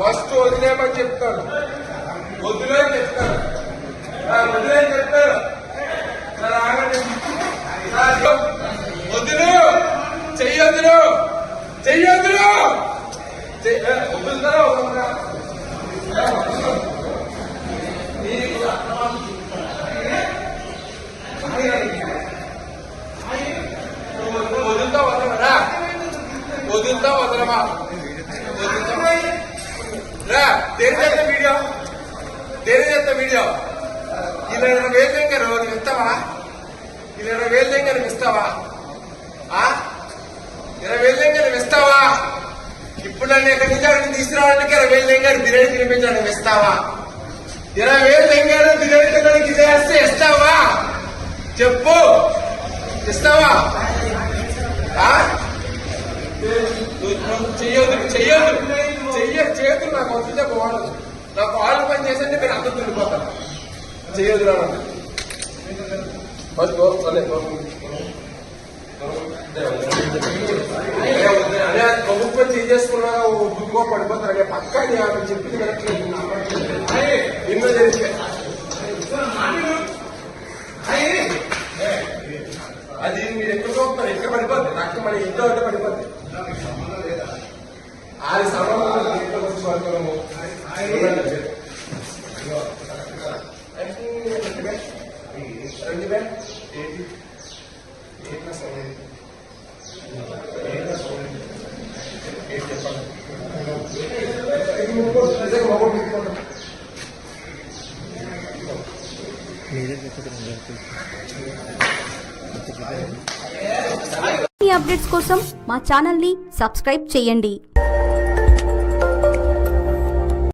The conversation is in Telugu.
ఫస్ట్ వదిలేమని చెప్తాను. ఆ, వద్దులే వదిలే చెప్తారు సార్ ఆగండి సార్, వద్దులు చెయ్యొద్దులు చెయ్యొద్దులు వదులుతా వదలరా వదులుతా వదలమా తేరు చేస్తా వీడియో? తేరు చేస్తా వీడియో? ఇలా ఇరవై వేలు దగ్గర నువ్వు ఇస్తావా ఇలా ఇరవై వేలు దగ్గర నువ్వు ఇస్తావా ఆ? ఇరవై వేలు దగ్గర నువ్వు ఇస్తావా ఇప్పుడు నన్ను ఎక్కడి నుంచి అక్కడికి తీసుకురావడానికి ఇరవై వేలు దగ్గర బిర్యానీ ఇస్తావా? ఇరవై వేలు దగ్గర బిర్యానీ తినడానికి ఇదేస్తే ఇస్తావా? చెప్పు. ఇస్తావా? ఆ? చెయ్యొద్దు చెయ్యొద్దు. చెయ్య చేతులు నాకు వస్తుంటే బాగుండదు. నాకు కాళ్ళు పని చేసంటే మీరు అందరూ తిరిగిపోతారు చెయ్యొద్దు రా ప్రభుత్వం పని చేసేసుకున్నా బుద్ధిగా పడిపోతారు అదే పక్క చెప్పింది వినట్లేదు ఎన్నో జరిగితే అది మీరు ఎక్కడ పోతున్నారు ఎక్కడ పడిపోతుంది నాకు మన ఇంట్లో అంటే పడిపోద్ది ఆది సంబంధం ఇంట్లో సమయం సమయం అప్డేట్స్ కోసం మా ఛానల్ని సబ్స్క్రైబ్ చేయండి.